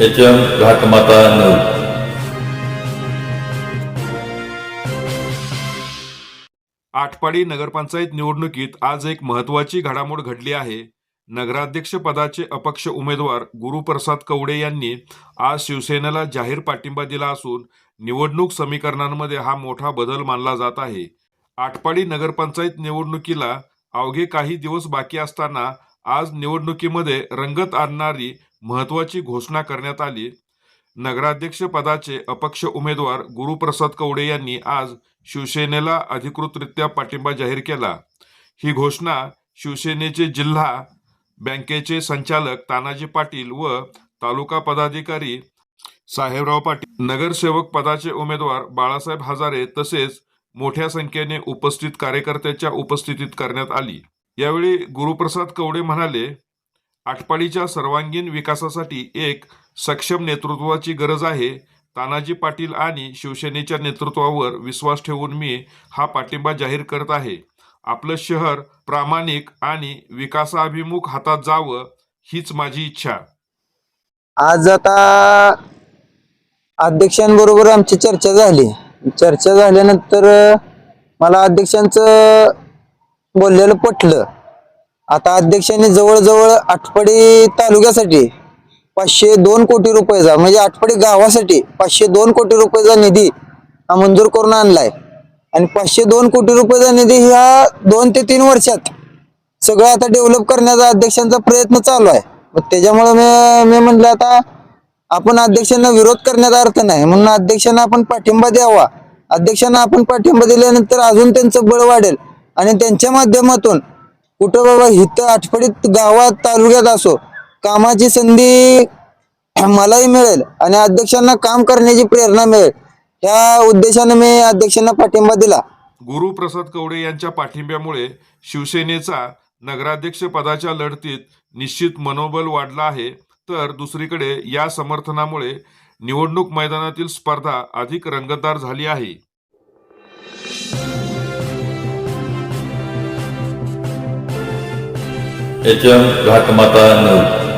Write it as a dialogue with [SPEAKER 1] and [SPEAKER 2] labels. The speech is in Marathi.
[SPEAKER 1] एच एम घाटमाता नऊ
[SPEAKER 2] आटपाडी नगरपंचायत निवडणुकीत आज एक महत्वाची घडामोड घडली आहे. नगराध्यक्ष पदाचे अपक्ष उमेदवार गुरुप्रसाद कवडे यांनी आज शिवसेनेला जाहीर पाठिंबा दिला असून निवडणूक समीकरणांमध्ये हा मोठा बदल मानला जात आहे. आटपाडी नगरपंचायत निवडणुकीला अवघे काही दिवस बाकी असताना आज निवडणुकीमध्ये रंगत आणणारी महत्वाची घोषणा करण्यात आली. नगराध्यक्ष पदाचे अपक्ष उमेदवार गुरुप्रसाद कवडे यांनी आज शिवसेनेला अधिकृतरित्या पाठिंबा जाहीर केला. ही घोषणा शिवसेनेचे जिल्हा बँकेचे संचालक तानाजी पाटील व तालुका पदाधिकारी साहेबराव पाटील नगरसेवक पदाचे उमेदवार बाळासाहेब हजारे तसेच मोठ्या संख्येने उपस्थित कार्यकर्त्याच्या उपस्थितीत करण्यात आली. यावेळी गुरुप्रसाद कवडे म्हणाले आटपाडीच्या सर्वांगीण विकासासाठी एक सक्षम नेतृत्वाची गरज आहे. तानाजी पाटील आणि शिवसेनेच्या नेतृत्वावर विश्वास ठेवून मी हा पाठिंबा जाहीर करत आहे. आपलं शहर प्रामाणिक आणि विकासाभिमुख हातात जावं हीच माझी इच्छा.
[SPEAKER 3] आज आता अध्यक्षांबरोबर आमची चर्चा झाली. चर्चा झाल्यानंतर मला अध्यक्षांचं बोललेलं पटलं. आता अध्यक्षांनी जवळजवळ आटपाडी तालुक्यासाठी पाचशे दोन कोटी रुपयाचा म्हणजे आटपाडी गावासाठी पाचशे दोन कोटी रुपयाचा निधी हा मंजूर करून आणलाय. आणि पाचशे दोन कोटी रुपयाचा निधी ह्या दोन ते तीन वर्षात सगळं आता डेव्हलप करण्याचा अध्यक्षांचा प्रयत्न चालू आहे. मग त्याच्यामुळे मी मी म्हटलं आता आपण अध्यक्षांना विरोध करण्याचा अर्थ नाही. म्हणून अध्यक्षांना आपण पाठिंबा द्यावा. अध्यक्षांना आपण पाठिंबा दिल्यानंतर अजून त्यांचं बळ वाढेल. आणि त्यांच्या माध्यमातून कुठं बाबा इथं आठवडीत गावात तालुक्यात असो कामाची संधी मलाही मिळेल आणि अध्यक्षांना काम करण्याची प्रेरणा मिळेल. या उद्देशाने मी अध्यक्षांना पाठिंबा दिला.
[SPEAKER 2] गुरुप्रसाद कवडे यांच्या पाठिंब्यामुळे शिवसेनेचा नगराध्यक्ष पदाच्या लढतीत निश्चित मनोबल वाढला आहे. तर दुसरीकडे या समर्थनामुळे निवडणूक मैदानातील स्पर्धा अधिक रंगतदार झाली आहे.
[SPEAKER 1] एच एम घाटमाता नऊ